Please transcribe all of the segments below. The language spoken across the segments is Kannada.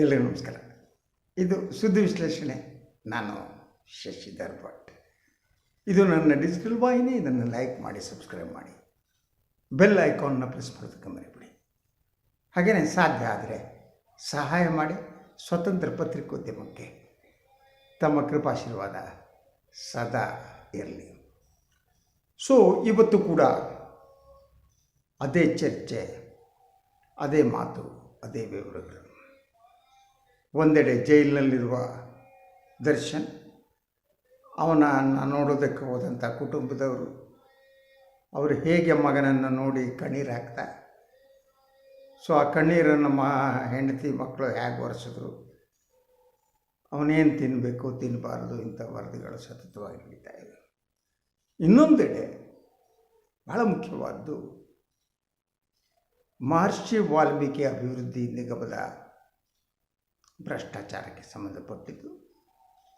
ಎಲ್ಲರಿಗೂ ನಮಸ್ಕಾರ. ಇದು ಸುದ್ದಿ ವಿಶ್ಲೇಷಣೆ. ನಾನು ಶಶಿಧರ್ ಭಟ್ ಇದು ನನ್ನ ಡಿಜಿಟಲ್ ವಾಹಿನಿ, ಇದನ್ನು ಲೈಕ್ ಮಾಡಿ ಸಬ್ಸ್ಕ್ರೈಬ್ ಮಾಡಿ. ಬೆಲ್ ಐಕಾನ್ನ ಪ್ರೆಸ್ ಮಾಡೋದಕ್ಕೆ ಮರಿಬಿಡಿ ಹಾಗೆಯೇ ಸಾಧ್ಯ ಆದರೆ ಸಹಾಯ ಮಾಡಿ, ಸ್ವತಂತ್ರ ಪತ್ರಿಕೋದ್ಯಮಕ್ಕೆ ತಮ್ಮ ಕೃಪಾಶೀರ್ವಾದ ಸದಾ ಇರಲಿ. ಸೊ ಇವತ್ತು ಕೂಡ ಅದೇ ಚರ್ಚೆ, ಅದೇ ಮಾತು, ಅದೇ ವಿವರಗಳು. ಒಂದೆಡೆ ಜೈಲಿನಲ್ಲಿರುವ ದರ್ಶನ್, ಅವನನ್ನು ನೋಡೋದಕ್ಕೆ ಹೋದಂಥ ಕುಟುಂಬದವರು, ಅವರು ಹೇಗೆ ಮಗನನ್ನು ನೋಡಿ ಕಣ್ಣೀರು ಹಾಕ್ತಾ ಸೊ ಆ ಕಣ್ಣೀರನ್ನು ಮ ಹೆಂಡತಿ ಮಕ್ಕಳು ಹೇಗೆ ಒರೆಸಿದ್ರು? ಅವನೇನು ತಿನ್ನಬೇಕು ತಿನ್ನಬಾರ್ದು ಇಂಥ ವರದಿಗಳು ಸತತವಾಗಿ ನಡೀತಾ ಇವೆ. ಇನ್ನೊಂದೆಡೆ ಬಹಳ ಮುಖ್ಯವಾದ್ದು, ಮಹರ್ಷಿ ವಾಲ್ಮೀಕಿ ಅಭಿವೃದ್ಧಿ ನಿಗಮದ ಭ್ರಷ್ಟಾಚಾರಕ್ಕೆ ಸಂಬಂಧಪಟ್ಟಿದ್ದು.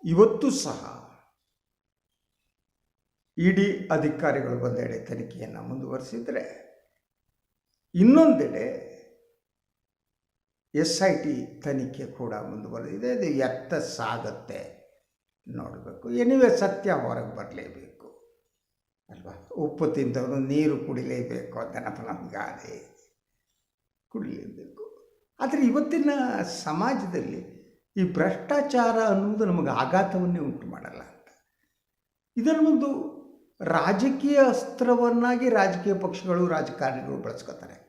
ಇವತ್ತು ಸಹ ಇಡಿ ಅಧಿಕಾರಿಗಳು ಒಂದೆಡೆ ತನಿಖೆಯನ್ನು ಮುಂದುವರಿಸಿದರೆ, ಇನ್ನೊಂದೆಡೆ ಎಸ್ ಐ ಟಿ ತನಿಖೆ ಕೂಡ ಮುಂದುವರೆದಿದೆ. ಅದು ಎತ್ತ ಸಾಗತ್ತೆ ನೋಡಬೇಕು. ಎನಿವೆ ಸತ್ಯ ಹೊರಗೆ ಬರಲೇಬೇಕು. ಅಲ್ವಾ? ಉಪ್ಪು ತಿಂದವನು ನೀರು ಕುಡಿಲೇಬೇಕು ಅಂತ ನಮ್ಮ ಗಾದೆ. ಕುಡಿಲೇಬೇಕು. ಆದರೆ ಇವತ್ತಿನ ಸಮಾಜದಲ್ಲಿ ಈ ಭ್ರಷ್ಟಾಚಾರ ಅನ್ನುವುದು ನಮಗೆ ಆಘಾತವನ್ನೇ ಉಂಟು ಮಾಡಲ್ಲ ಅಂತ. ಇದನ್ನೊಂದು ರಾಜಕೀಯ ಅಸ್ತ್ರವನ್ನಾಗಿ ರಾಜಕೀಯ ಪಕ್ಷಗಳು, ರಾಜಕಾರಣಿಗಳು ಬಳಸ್ಕೋತಾರೆ.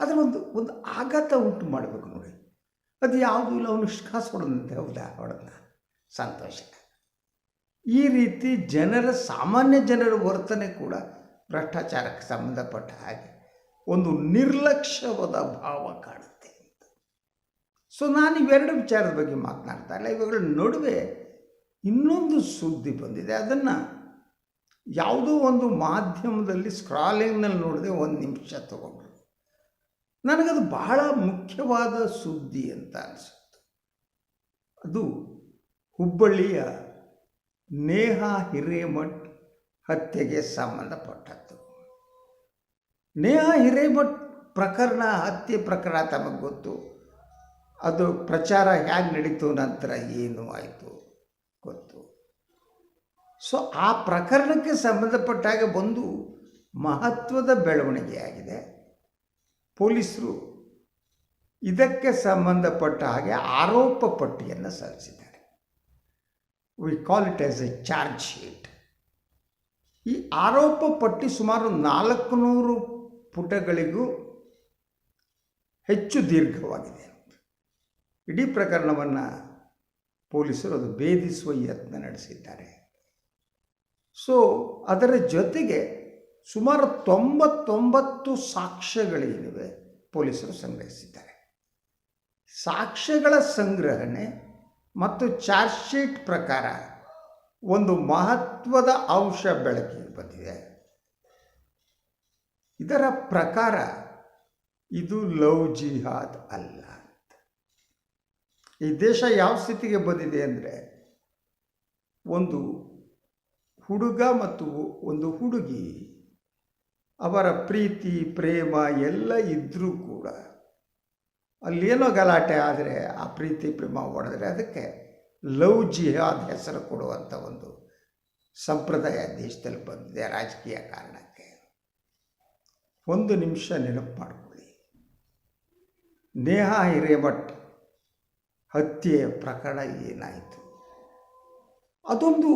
ಅದರ ಒಂದು ಒಂದು ಆಘಾತ ಉಂಟು ಮಾಡಬೇಕು ನೋಡಿ. ಅದು ಯಾವುದೂ ಇಲ್ಲ, ಅವನು ಕಾಸು ಹೊಡೆದಂತೆ, ಹೌದಾ? ಹೊಡೆದ ಸಂತೋಷ. ಈ ರೀತಿ ಜನರ, ಸಾಮಾನ್ಯ ಜನರ ವರ್ತನೆ ಕೂಡ ಭ್ರಷ್ಟಾಚಾರಕ್ಕೆ ಸಂಬಂಧಪಟ್ಟ ಹಾಗೆ ಒಂದು ನಿರ್ಲಕ್ಷ್ಯವಾದ ಭಾವ ಕಾಣುತ್ತೆ. ಸೊ ನಾನು ಇವೆರಡು ವಿಚಾರದ ಬಗ್ಗೆ ಮಾತನಾಡ್ತಾ ಇಲ್ಲ. ಇವುಗಳ ನಡುವೆ ಇನ್ನೊಂದು ಸುದ್ದಿ ಬಂದಿದೆ. ಅದನ್ನು ಯಾವುದೋ ಒಂದು ಮಾಧ್ಯಮದಲ್ಲಿ ಸ್ಕ್ರಾಲಿಂಗ್ನಲ್ಲಿ ನೋಡಿದೆ. ಒಂದು ನಿಮಿಷ ತಗೊಂಡ್ರು. ನನಗದು ಬಹಳ ಮುಖ್ಯವಾದ ಸುದ್ದಿ ಅಂತ ಅನಿಸುತ್ತೆ. ಅದು ಹುಬ್ಬಳ್ಳಿಯ ನೇಹಾ ಹಿರೇಮಠ್ ಹತ್ಯೆಗೆ ಸಂಬಂಧಪಟ್ಟದ್ದು. ನೇಹಾ ಹಿರೇಮಠ್ ಪ್ರಕರಣ, ಹತ್ಯೆ ಪ್ರಕರಣ ತಮಗೆ ಗೊತ್ತು? ಅದು ಪ್ರಚಾರ ಹೇಗೆ ನಡೀತು ನಂತರ ಏನು ಆಯಿತು ಗೊತ್ತು. ಸೊ ಆ ಪ್ರಕರಣಕ್ಕೆ ಸಂಬಂಧಪಟ್ಟಾಗ ಒಂದು ಮಹತ್ವದ ಬೆಳವಣಿಗೆಯಾಗಿದೆ ಪೊಲೀಸರು ಇದಕ್ಕೆ ಸಂಬಂಧಪಟ್ಟ ಹಾಗೆ ಆರೋಪ ಪಟ್ಟಿಯನ್ನು ಸಲ್ಲಿಸಿದ್ದಾರೆ. We call it as a charge sheet ಈ ಆರೋಪ ಪಟ್ಟಿ ಸುಮಾರು ನಾಲ್ಕು ನೂರು ಪುಟಗಳಿಗೂ ಹೆಚ್ಚು ದೀರ್ಘವಾಗಿದೆ. ಇಡೀ ಪ್ರಕರಣವನ್ನು ಪೊಲೀಸರು ಅದು ಭೇದಿಸುವ ಯತ್ನ ನಡೆಸಿದ್ದಾರೆ. ಸೊ ಅದರ ಜೊತೆಗೆ ಸುಮಾರು ತೊಂಬತ್ತೊಂಬತ್ತು ಸಾಕ್ಷ್ಯಗಳೇನಿವೆ ಪೊಲೀಸರು ಸಂಗ್ರಹಿಸಿದ್ದಾರೆ. ಸಾಕ್ಷ್ಯಗಳ ಸಂಗ್ರಹಣೆ ಮತ್ತು ಚಾರ್ಜ್ ಶೀಟ್ ಪ್ರಕಾರ ಒಂದು ಮಹತ್ವದ ಅಂಶ ಬೆಳಕಿಗೆ ಬಂದಿದೆ. ಇದರ ಪ್ರಕಾರ ಇದು ಲವ್ ಜಿಹಾದ್ ಅಲ್ಲ. ಈ ದೇಶ ಯಾವ ಸ್ಥಿತಿಗೆ ಬಂದಿದೆ ಅಂದರೆ ಒಂದು ಹುಡುಗ ಮತ್ತು ಒಂದು ಹುಡುಗಿ ಅವರ ಪ್ರೀತಿ, ಪ್ರೇಮ ಎಲ್ಲ ಇದ್ದರೂ ಕೂಡ ಅಲ್ಲೇನೋ ಗಲಾಟೆ ಆದರೆ ಆ ಪ್ರೀತಿ, ಪ್ರೇಮ ಹೊಡೆದ್ರೆ ಅದಕ್ಕೆ ಲವ್ ಜಿಹಾದ್ ಹೆಸರು ಕೊಡುವಂಥ ಒಂದು ಸಂಪ್ರದಾಯ ದೇಶದಲ್ಲಿ ಬಂದಿದೆ ರಾಜಕೀಯ ಕಾರಣಕ್ಕೆ. ಒಂದು ನಿಮಿಷ ನೆನಪು ಮಾಡಿಕೊಳ್ಳಿ. ನೇಹಾ ಹಿರೇಮಠ್ ಹತ್ಯೆಯ ಪ್ರಕರಣ ಏನಾಯಿತು? ಅದೊಂದು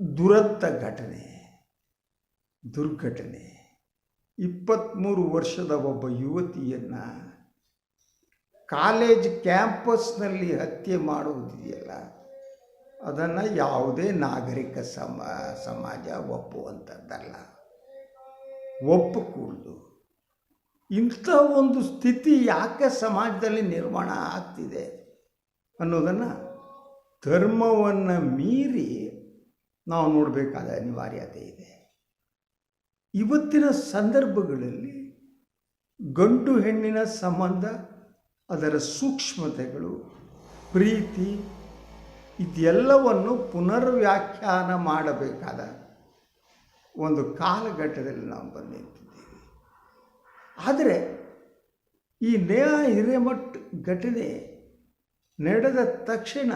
ದುರಂತ ಘಟನೆ, ದುರ್ಘಟನೆ. ಇಪ್ಪತ್ತ್ಮೂರು ವರ್ಷದ ಒಬ್ಬ ಯುವತಿಯನ್ನು ಕಾಲೇಜ್ ಕ್ಯಾಂಪಸ್ನಲ್ಲಿ ಹತ್ಯೆ ಮಾಡುವುದಿದೆಯಲ್ಲ, ಅದನ್ನು ಯಾವುದೇ ನಾಗರಿಕ ಸಮ, ಸಮಾಜ ಒಪ್ಪುವಂಥದ್ದಲ್ಲ ಒಪ್ಪಿಕೊಂಡು ಇಂಥ ಒಂದು ಸ್ಥಿತಿ ಯಾಕೆ ಸಮಾಜದಲ್ಲಿ ನಿರ್ಮಾಣ ಆಗ್ತಿದೆ? ಅನ್ನೋದನ್ನು ಧರ್ಮವನ್ನು ಮೀರಿ ನಾವು ನೋಡಬೇಕಾದ ಅನಿವಾರ್ಯತೆ ಇದೆ. ಇವತ್ತಿನ ಸಂದರ್ಭಗಳಲ್ಲಿ ಗಂಡು ಹೆಣ್ಣಿನ ಸಂಬಂಧ, ಅದರ ಸೂಕ್ಷ್ಮತೆಗಳು, ಪ್ರೀತಿ ಇದೆಲ್ಲವನ್ನು ಪುನರ್ವ್ಯಾಖ್ಯಾನ ಮಾಡಬೇಕಾದ ಒಂದು ಕಾಲಘಟ್ಟದಲ್ಲಿ ನಾವು ಬಂದಿದ್ದೇವೆ ಆದರೆ ಈ ನೇಹ ಹಿರೇಮಠ್ ಘಟನೆ ನಡೆದ ತಕ್ಷಣ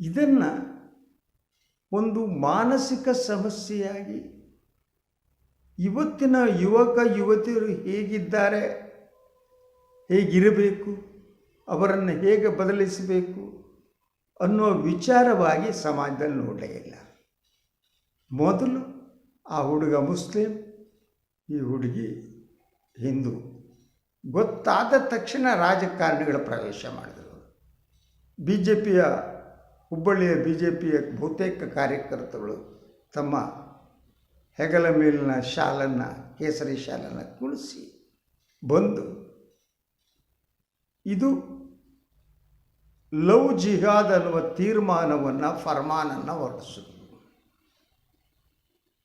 ಇದನ್ನು ಒಂದು ಮಾನಸಿಕ ಸಮಸ್ಯೆಯಾಗಿ ಇವತ್ತಿನ ಯುವಕ, ಯುವತಿಯರು ಹೇಗಿದ್ದಾರೆ, ಹೇಗಿರಬೇಕು, ಅವರನ್ನು ಹೇಗೆ ಬದಲಿಸಬೇಕು ಅನ್ನೋ ವಿಚಾರವಾಗಿ ಸಮಾಜದಲ್ಲಿ ನೋಡಲೇ ಇಲ್ಲ. ಮೊದಲು ಆ ಹುಡುಗ ಮುಸ್ಲಿಂ, ಈ ಹುಡುಗಿ ಹಿಂದೂ. ಗೊತ್ತಾದ ತಕ್ಷಣ ರಾಜಕಾರಣಿಗಳ ಪ್ರವೇಶ ಮಾಡಿದರು. ಬಿ ಜೆ ಪಿಯ ಹುಬ್ಬಳ್ಳಿಯ ಬಿ ಜೆ ಪಿಯ ಬಹುತೇಕ ಕಾರ್ಯಕರ್ತರು ತಮ್ಮ ಹೆಗಲ ಮೇಲಿನ ಶಾಲನ್ನು, ಕೇಸರಿ ಶಾಲನ್ನು ಕುಳಿಸಿ ಬಂದು, ಇದು ಲವ್ ಜಿಹಾದ್ ಅನ್ನುವ ತೀರ್ಮಾನವನ್ನು ಫರ್ಮಾನನ್ನು ಹೊರಡಿಸಿದ್ರು.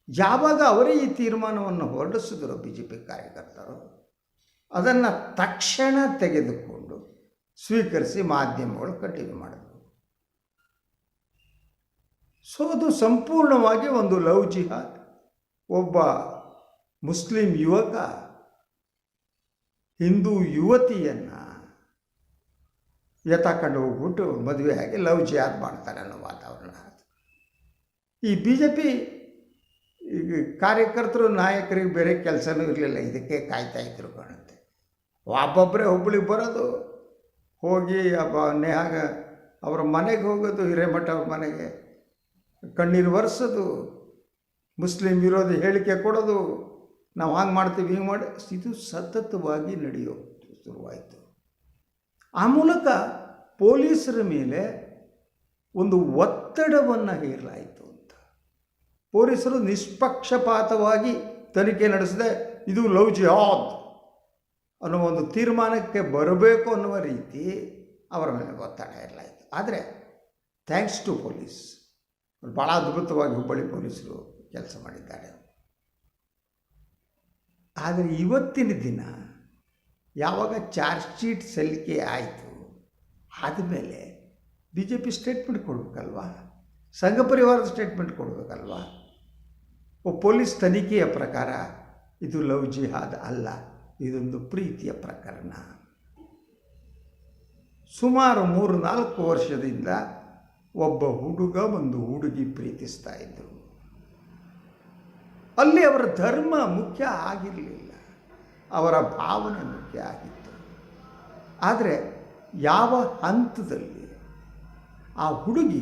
ಯಾವಾಗ ಅವರೇ ಈ ತೀರ್ಮಾನವನ್ನು ಹೊರಡಿಸಿದ್ರು ಬಿ ಜೆ ಪಿ ಕಾರ್ಯಕರ್ತರು, ಅದನ್ನು ತಕ್ಷಣ ತೆಗೆದುಕೊಂಡು ಸ್ವೀಕರಿಸಿ ಮಾಧ್ಯಮಗಳು ಕಂಟಿನ್ಯೂ ಮಾಡಬೇಕು ಸೊ ಅದು ಸಂಪೂರ್ಣವಾಗಿ ಒಂದು ಲವ್ ಜಿಹಾದ್. ಒಬ್ಬ ಮುಸ್ಲಿಂ ಯುವಕ, ಹಿಂದೂ ಯುವತಿಯನ್ನು ಎತ್ತಾಕೊಂಡು ಹೋಗ್ಬಿಟ್ಟು ಮದುವೆಯಾಗಿ ಲವ್ ಜಿಹಾದ್ ಮಾಡ್ತಾರೆ ಅನ್ನೋ ವಾತಾವರಣ ಈ ಬಿ ಜೆ ಪಿ ಈಗ ಕಾರ್ಯಕರ್ತರು, ನಾಯಕರಿಗೆ ಬೇರೆ ಕೆಲಸನೂ ಇರಲಿಲ್ಲ. ಇದಕ್ಕೆ ಕಾಯ್ತಾ ಇದ್ರು ಕಾಣುತ್ತೆ. ಒಬ್ಬೊಬ್ಬರೇ ಹುಬ್ಬಳ್ಳಿಗೆ ಬರೋದು ಹೋಗಿ ಅಬ್ಬ ನೇಹಾಗ ಅವರ ಮನೆಗೆ ಹೋಗೋದು ಹಿರೇಮಠ ಅವ್ರ ಮನೆಗೆ. ಕಣ್ಣೀರು ಒರೆಸೋದು. ಮುಸ್ಲಿಂ ವಿರೋಧಿ ಹೇಳಿಕೆ ಕೊಡೋದು. ನಾವು ಹಂಗೆ ಮಾಡ್ತೀವಿ, ಹಿಂಗೆ ಮಾಡಿ, ಇದು ಸತತವಾಗಿ ನಡೆಯೋ ಶುರುವಾಯಿತು. ಆ ಮೂಲಕ ಪೊಲೀಸರ ಮೇಲೆ ಒಂದು ಒತ್ತಡವನ್ನು ಹೇರಲಾಯಿತು ಅಂತ. ಪೊಲೀಸರು ನಿಷ್ಪಕ್ಷಪಾತವಾಗಿ ತನಿಖೆ ನಡೆಸದೆ, ಇದು ಲವ್ ಜಿಹಾದ್. ಅನ್ನೋ ಒಂದು ತೀರ್ಮಾನಕ್ಕೆ ಬರಬೇಕು ಅನ್ನುವ ರೀತಿ ಅವರ ಮೇಲೆ ಒತ್ತಡ ಇರಲಾಯಿತು. ಆದರೆ ಥ್ಯಾಂಕ್ಸ್ ಟು ಪೊಲೀಸ್ ಭಾಳ ಅದ್ಭುತವಾಗಿ ಹುಬ್ಬಳ್ಳಿ ಪೊಲೀಸರು ಕೆಲಸ ಮಾಡಿದ್ದಾರೆ. ಆದರೆ ಇವತ್ತಿನ ದಿನ ಯಾವಾಗ ಚಾರ್ಜ್ ಶೀಟ್ ಸಲ್ಲಿಕೆ ಆಯಿತು, ಆದಮೇಲೆ ಬಿ ಜೆ ಪಿ ಸ್ಟೇಟ್ಮೆಂಟ್ ಕೊಡಬೇಕಲ್ವಾ? ಸಂಘ ಪರಿವಾರದ ಸ್ಟೇಟ್ಮೆಂಟ್ ಕೊಡಬೇಕಲ್ವಾ? ಪೊಲೀಸ್ ತನಿಖೆಯ ಪ್ರಕಾರ ಇದು ಲವ್ ಜಿಹಾದ್ ಅಲ್ಲ. ಇದೊಂದು ಪ್ರೀತಿಯ ಪ್ರಕರಣ. ಸುಮಾರು ಮೂರು ನಾಲ್ಕು ವರ್ಷದಿಂದ ಒಬ್ಬ ಹುಡುಗ ಒಂದು ಹುಡುಗಿ ಪ್ರೀತಿಸ್ತಾ ಇದ್ದರು ಅಲ್ಲಿ ಅವರ ಧರ್ಮ ಮುಖ್ಯ ಆಗಿರಲಿಲ್ಲ. ಅವರ ಭಾವನೆ ಮುಖ್ಯ ಆಗಿತ್ತು. ಆದರೆ ಯಾವ ಹಂತದಲ್ಲಿ ಆ ಹುಡುಗಿ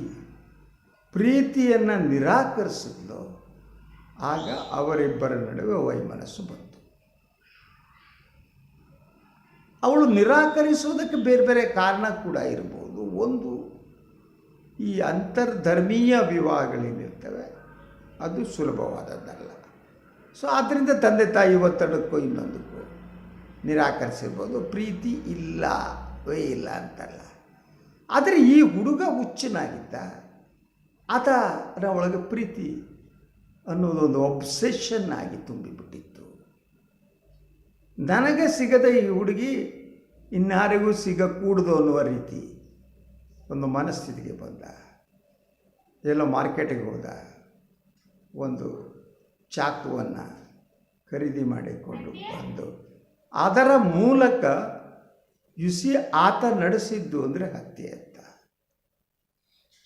ಪ್ರೀತಿಯನ್ನು ನಿರಾಕರಿಸಿದ್ಲೋ, ಆಗ ಅವರಿಬ್ಬರ ನಡುವೆ ವೈಮನಸ್ಸು ಬಂತು. ಅವಳು ನಿರಾಕರಿಸುವುದಕ್ಕೆ ಬೇರೆ ಬೇರೆ ಕಾರಣ ಕೂಡ ಇರ್ಬೋದು. ಒಂದು ಈ ಅಂತರ್ಧರ್ಮೀಯ ವಿವಾಹಗಳೇನಿರ್ತವೆ ಅದು ಸುಲಭವಾದದ್ದಲ್ಲ. ಸೊ ಆದ್ದರಿಂದ ತಂದೆ ತಾಯಿ ಒತ್ತಡಕ್ಕೂ ಇನ್ನೊಂದಕ್ಕೂ ನಿರಾಕರಿಸಿರ್ಬೋದು. ಪ್ರೀತಿ ಇಲ್ಲವೇ ಇಲ್ಲ ಅಂತಲ್ಲ. ಆದರೆ ಈ ಹುಡುಗ ಹುಚ್ಚನಾಗಿದ್ದ, ಆತನ ಒಳಗೆ ಪ್ರೀತಿ ಅನ್ನೋದೊಂದು ಒಬ್ಸೆಷನ್ ಆಗಿ ತುಂಬಿಬಿಟ್ಟಿತ್ತು. ನನಗೆ ಸಿಗದ ಈ ಹುಡುಗಿ ಇನ್ಯಾರಿಗೂ ಸಿಗಕೂಡದು ಅನ್ನುವ ರೀತಿ ಒಂದು ಮನಸ್ಥಿತಿಗೆ ಬಂದ. ಎಲ್ಲೋ ಮಾರ್ಕೆಟಿಗೆ ಹೋದ. ಒಂದು ಚಾಕುವನ್ನು ಖರೀದಿ ಮಾಡಿಕೊಂಡು ಬಂದು. ಅದರ ಮೂಲಕ ಯುಸಿ ಆತ ನಡೆಸಿದ್ದು ಅಂದರೆ ಹತ್ಯೆ ಅಂತ.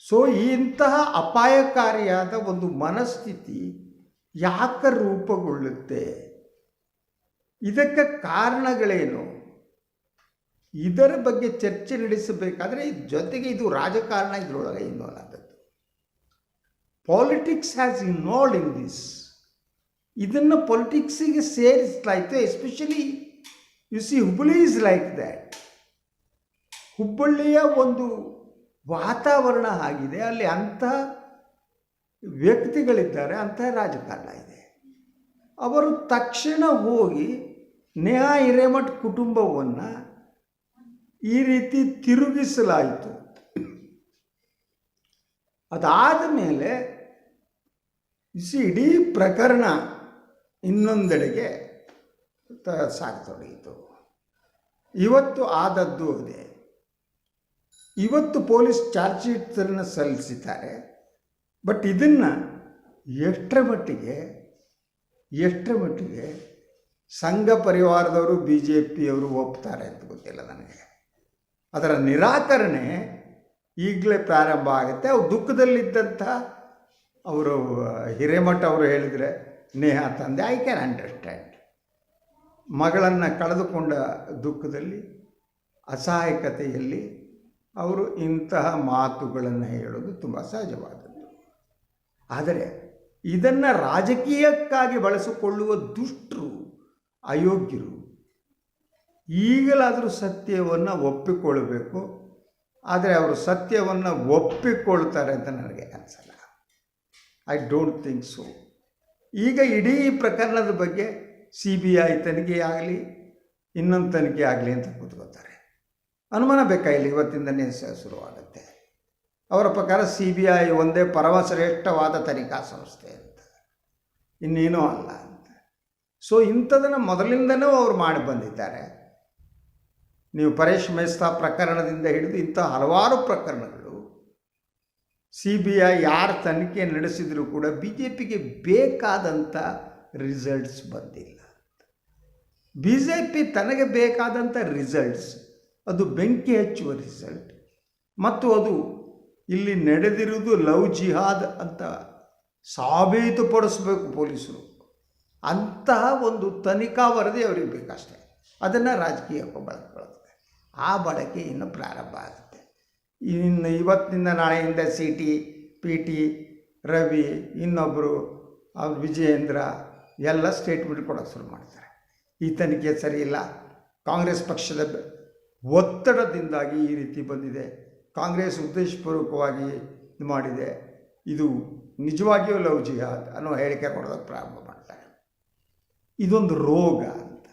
ಸೊ ಇಂತಹ ಅಪಾಯಕಾರಿಯಾದ ಒಂದು ಮನಸ್ಥಿತಿ ಯಾಕೆ ರೂಪುಗೊಳ್ಳುತ್ತೆ? ಇದಕ್ಕೆ ಕಾರಣಗಳೇನು? ಇದರ ಬಗ್ಗೆ ಚರ್ಚೆ ನಡೆಸಬೇಕಾದ್ರೆ ಜೊತೆಗೆ ಇದು ರಾಜಕಾರಣ ಇದರೊಳಗೆ ಇನ್ವಾಲ್ವ್ ಆದದ್ದು politics has involve in this ಇದನ್ನು ಪೊಲಿಟಿಕ್ಸಿಗೆ ಸೇರಿಸಲಾಯಿತು especially you see Hubballi is like that ಹುಬ್ಬಳ್ಳಿಯ ಒಂದು ವಾತಾವರಣ ಆಗಿದೆ, ಅಲ್ಲಿ ಅಂಥ ವ್ಯಕ್ತಿಗಳಿದ್ದಾರೆ ಅಂಥ ರಾಜಕಾರಣ ಇದೆ. ಅವರು ತಕ್ಷಣ ಹೋಗಿ ನೇಹಾ ಹಿರೇಮಠ್ ಕುಟುಂಬವನ್ನು ಈ ರೀತಿ ತಿರುಗಿಸಲಾಯಿತು. ಅದಾದ ಮೇಲೆ ಇಡೀ ಪ್ರಕರಣ ಇನ್ನೊಂದೆಡೆಗೆ ಸಾಗತೊಡಗಿತು ಇವತ್ತು ಆದದ್ದು ಅದೇ. ಇವತ್ತು ಪೊಲೀಸ್ ಚಾರ್ಜ್ ಶೀಟನ್ನು ಸಲ್ಲಿಸಿದ್ದಾರೆ. ಬಟ್ ಇದನ್ನು ಎಷ್ಟರ ಮಟ್ಟಿಗೆ ಎಷ್ಟರ ಮಟ್ಟಿಗೆ ಸಂಘ ಪರಿವಾರದವರು ಬಿ ಜೆ ಪಿಯವರು ಒಪ್ತಾರೆ ಅಂತ ಗೊತ್ತಿಲ್ಲ ನನಗೆ. ಅದರ ನಿರಾಕರಣೆ ಈಗಲೇ ಪ್ರಾರಂಭ ಆಗುತ್ತೆ. ಅವು ದುಃಖದಲ್ಲಿದ್ದಂಥ ಅವರು, ಹಿರೇಮಠ ಅವರು ಹೇಳಿದರೆ ನೇಹ ತಂದೆ ಐ ಕ್ಯಾನ್ ಅಂಡರ್ಸ್ಟ್ಯಾಂಡ್ ಮಗಳನ್ನು ಕಳೆದುಕೊಂಡ ದುಃಖದಲ್ಲಿ, ಅಸಹಾಯಕತೆಯಲ್ಲಿ ಅವರು ಇಂತಹ ಮಾತುಗಳನ್ನು ಹೇಳೋದು ತುಂಬ ಸಹಜವಾದದ್ದು. ಆದರೆ ಇದನ್ನು ರಾಜಕೀಯಕ್ಕಾಗಿ ಬಳಸಿಕೊಳ್ಳುವ ದುಷ್ಟರು, ಅಯೋಗ್ಯರು. ಈಗಲಾದರೂ ಸತ್ಯವನ್ನು ಒಪ್ಪಿಕೊಳ್ಳಬೇಕು ಆದರೆ ಅವರು ಸತ್ಯವನ್ನು ಒಪ್ಪಿಕೊಳ್ತಾರೆ ಅಂತ ನನಗೆ ಅನಿಸಲ್ಲ. ಐ ಡೋಂಟ್ ಥಿಂಕ್ ಸೊ ಈಗ ಇಡೀ ಪ್ರಕರಣದ ಬಗ್ಗೆ ಸಿ ಬಿ ಐ ತನಿಖೆ ಆಗಲಿ, ಇನ್ನೊಂದು ತನಿಖೆ ಆಗಲಿ ಅಂತ ಕೂತ್ಕೋತಾರೆ ಅನುಮಾನ ಬೇಕಾಗಿಲ್ಲ ಇವತ್ತಿಂದನೇ ಶುರುವಾಗುತ್ತೆ. ಅವರ ಪ್ರಕಾರ ಸಿ ಬಿ ಐ ಒಂದೇ ಪರಮಶ್ರೇಷ್ಠವಾದ ತನಿಖಾ ಸಂಸ್ಥೆ ಅಂತ. ಇನ್ನೇನೂ ಅಲ್ಲ ಅಂತ. ಸೊ ಇಂಥದನ್ನು ಮೊದಲಿಂದನೂ ಅವರು ಮಾಡಿ ಬಂದಿದ್ದಾರೆ. ನೀವು ಪರೇಶ್ ಮೇಸ್ತಾ ಪ್ರಕರಣದಿಂದ ಹಿಡಿದು ಇಂಥ ಹಲವಾರು ಪ್ರಕರಣಗಳು ಸಿ ಬಿ ಐ ಯಾರು ತನಿಖೆ ನಡೆಸಿದರೂ ಕೂಡ ಬಿ ಜೆ ಪಿಗೆ ಬೇಕಾದಂಥ ರಿಸಲ್ಟ್ಸ್ ಬಂದಿಲ್ಲ ಬಿ ಜೆ ಪಿ ತನಗೆ ಬೇಕಾದಂಥ ರಿಸಲ್ಟ್ಸ್ ಅದು ಬೆಂಕಿ ಹಚ್ಚುವ ರಿಸಲ್ಟ್ ಮತ್ತು ಅದು ಇಲ್ಲಿ ನಡೆದಿರುವುದು ಲವ್ ಜಿಹಾದ್ ಅಂತ ಸಾಬೀತುಪಡಿಸಬೇಕು ಪೊಲೀಸರು. ಅಂತಹ ಒಂದು ತನಿಖಾ ವರದಿ ಅವರಿಗೆ ಬೇಕಷ್ಟೇ. ಅದನ್ನು ರಾಜಕೀಯಕ್ಕೆ ಬಳಸ್ಕೊಳ್ತದೆ ಆ ಬಳಕೆ ಇನ್ನು ಪ್ರಾರಂಭ ಆಗುತ್ತೆ. ಇನ್ನು ಇವತ್ತಿನಿಂದ ನಾಳೆಯಿಂದ C T P T Ravi ಇನ್ನೊಬ್ಬರು ವಿಜಯೇಂದ್ರ ಎಲ್ಲ ಸ್ಟೇಟ್ಮೆಂಟ್ ಕೊಡೋಕ್ಕೆ ಶುರು ಮಾಡ್ತಾರೆ. ಈ ತನಿಖೆ ಸರಿ ಇಲ್ಲ. ಕಾಂಗ್ರೆಸ್ ಪಕ್ಷದ ಒತ್ತಡದಿಂದಾಗಿ ಈ ರೀತಿ ಬಂದಿದೆ. ಕಾಂಗ್ರೆಸ್ ಉದ್ದೇಶಪೂರ್ವಕವಾಗಿ ಇದು ಮಾಡಿದೆ. ಇದು ನಿಜವಾಗಿಯೂ ಲವ್ ಜಿಹಾದ್ ಅನ್ನೋ ಹೇಳಿಕೆ ಕೊಡೋದಕ್ಕೆ ಪ್ರಾರಂಭ ಮಾಡ್ತಾರೆ. ಇದೊಂದು ರೋಗ ಅಂತ.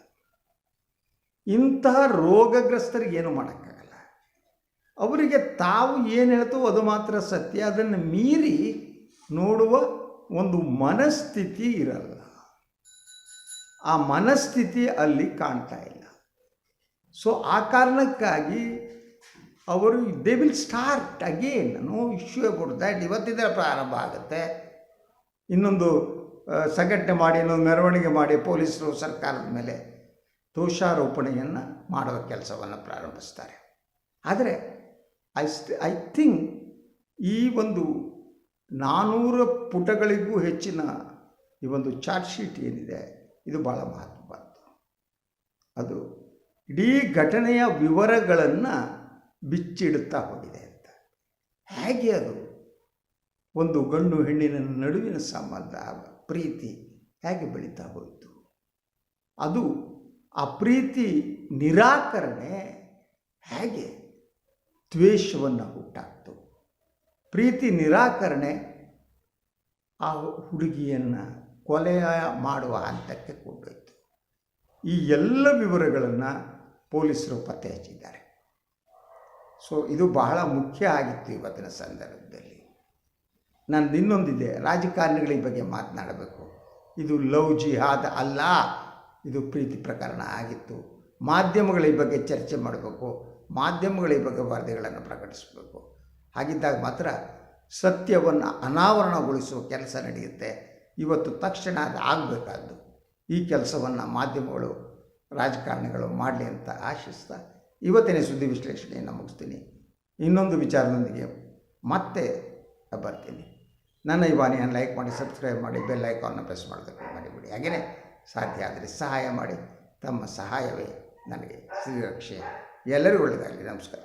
ಇಂತಹ ರೋಗಗ್ರಸ್ತರಿಗೆ ಏನು ಮಾಡೋಕ್ಕಾಗಲ್ಲ. ಅವರಿಗೆ ತಾವು ಏನು ಹೇಳ್ತವೋ ಅದು ಮಾತ್ರ ಸತ್ಯ. ಅದನ್ನು ಮೀರಿ ನೋಡುವ ಒಂದು ಮನಸ್ಥಿತಿ ಇರಲ್ಲ. ಆ ಮನಸ್ಥಿತಿ ಅಲ್ಲಿ ಕಾಣ್ತಾ ಇಲ್ಲ. ಸೊ ಆ ಕಾರಣಕ್ಕಾಗಿ ಅವರು they will start again no issue about that ಇವತ್ತಿಂದ ಪ್ರಾರಂಭ ಆಗುತ್ತೆ. ಇನ್ನೊಂದು ಸಂಘಟನೆ ಮಾಡಿ, ಇನ್ನೊಂದು ಮೆರವಣಿಗೆ ಮಾಡಿ ಪೊಲೀಸರು ಸರ್ಕಾರದ ಮೇಲೆ ದೋಷಾರೋಪಣೆಯನ್ನು ಮಾಡುವ ಕೆಲಸವನ್ನು ಪ್ರಾರಂಭಿಸ್ತಾರೆ. ಆದರೆ ಐ ಐ ಥಿಂಕ್ ಈ ಒಂದು ನಾನ್ನೂರ ಪುಟಗಳಿಗೂ ಹೆಚ್ಚಿನ ಈ ಒಂದು ಚಾರ್ಜ್ ಶೀಟ್ ಏನಿದೆ, ಇದು ಭಾಳ ಮಹತ್ವದ್ದು. ಅದು ಇಡೀ ಘಟನೆಯ ವಿವರಗಳನ್ನು ಬಿಚ್ಚಿಡುತ್ತಾ ಹೋಗಿದೆ ಅಂತ. ಹೇಗೆ ಅದು? ಒಂದು ಗಂಡು ಹೆಣ್ಣಿನ ನಡುವಿನ ಸಂಬಂಧ, ಪ್ರೀತಿ ಹೇಗೆ ಬೆಳೀತಾ ಹೋಯಿತು? ಅದು ಆ ಪ್ರೀತಿ ನಿರಾಕರಣೆ ಹೇಗೆ ದ್ವೇಷವನ್ನು ಹುಟ್ಟಾಕ್ತು ಪ್ರೀತಿ ನಿರಾಕರಣೆ ಆ ಹುಡುಗಿಯನ್ನು ಕೊಲೆ ಮಾಡುವ ಹಂತಕ್ಕೆ ಕೊಂಡೊಯ್ತು. ಈ ಎಲ್ಲ ವಿವರಗಳನ್ನು ಪೊಲೀಸರು ಪತ್ತೆ ಹಚ್ಚಿದ್ದಾರೆ. ಸೊ ಇದು ಬಹಳ ಮುಖ್ಯ ಆಗಿತ್ತು ಇವತ್ತಿನ ಸಂದರ್ಭದಲ್ಲಿ. ನಂದು ಇನ್ನೊಂದಿದೆ. ರಾಜಕಾರಣಿಗಳ ಬಗ್ಗೆ ಮಾತನಾಡಬೇಕು. ಇದು ಲವ್ ಜಿಹಾದ್ ಅಲ್ಲ. ಇದು ಪ್ರೀತಿ ಪ್ರಕರಣ ಆಗಿತ್ತು. ಮಾಧ್ಯಮಗಳ ಬಗ್ಗೆ ಚರ್ಚೆ ಮಾಡಬೇಕು. ಮಾಧ್ಯಮಗಳ ಬಗ್ಗೆ ವರದಿಗಳನ್ನು ಪ್ರಕಟಿಸಬೇಕು. ಹಾಗಿದ್ದಾಗ ಮಾತ್ರ ಸತ್ಯವನ್ನು ಅನಾವರಣಗೊಳಿಸುವ ಕೆಲಸ ನಡೆಯುತ್ತೆ. ಇವತ್ತು ತಕ್ಷಣ ಅದು ಆಗಬೇಕಾದ್ದು. ಈ ಕೆಲಸವನ್ನು ಮಾಧ್ಯಮಗಳು, ರಾಜಕಾರಣಿಗಳು ಮಾಡಲಿ ಅಂತ ಆಶಿಸ್ತಾ ಇವತ್ತಿನ ಸುದ್ದಿ ವಿಶ್ಲೇಷಣೆಯನ್ನು ಮುಗಿಸ್ತೀನಿ. ಇನ್ನೊಂದು ವಿಚಾರದೊಂದಿಗೆ ಮತ್ತೆ ಬರ್ತೀನಿ. ನನ್ನ ಈ ವಾಣಿಯನ್ನು ಲೈಕ್ ಮಾಡಿ, ಸಬ್ಸ್ಕ್ರೈಬ್ ಮಾಡಿ, ಬೆಲ್ ಐಕಾನ್ನ ಪ್ರೆಸ್ ಮಾಡೋದಕ್ಕೆ ಮಾಡಿಬಿಡಿ ಹಾಗೆಯೇ ಸಾಧ್ಯ ಆದರೆ ಸಹಾಯ ಮಾಡಿ. ತಮ್ಮ ಸಹಾಯವೇ ನನಗೆ. ಶ್ರೀರಕ್ಷೆ ಎಲ್ಲರಿಗೂ ಒಳ್ಳೆಯದಾಗಲಿ. ನಮಸ್ಕಾರ.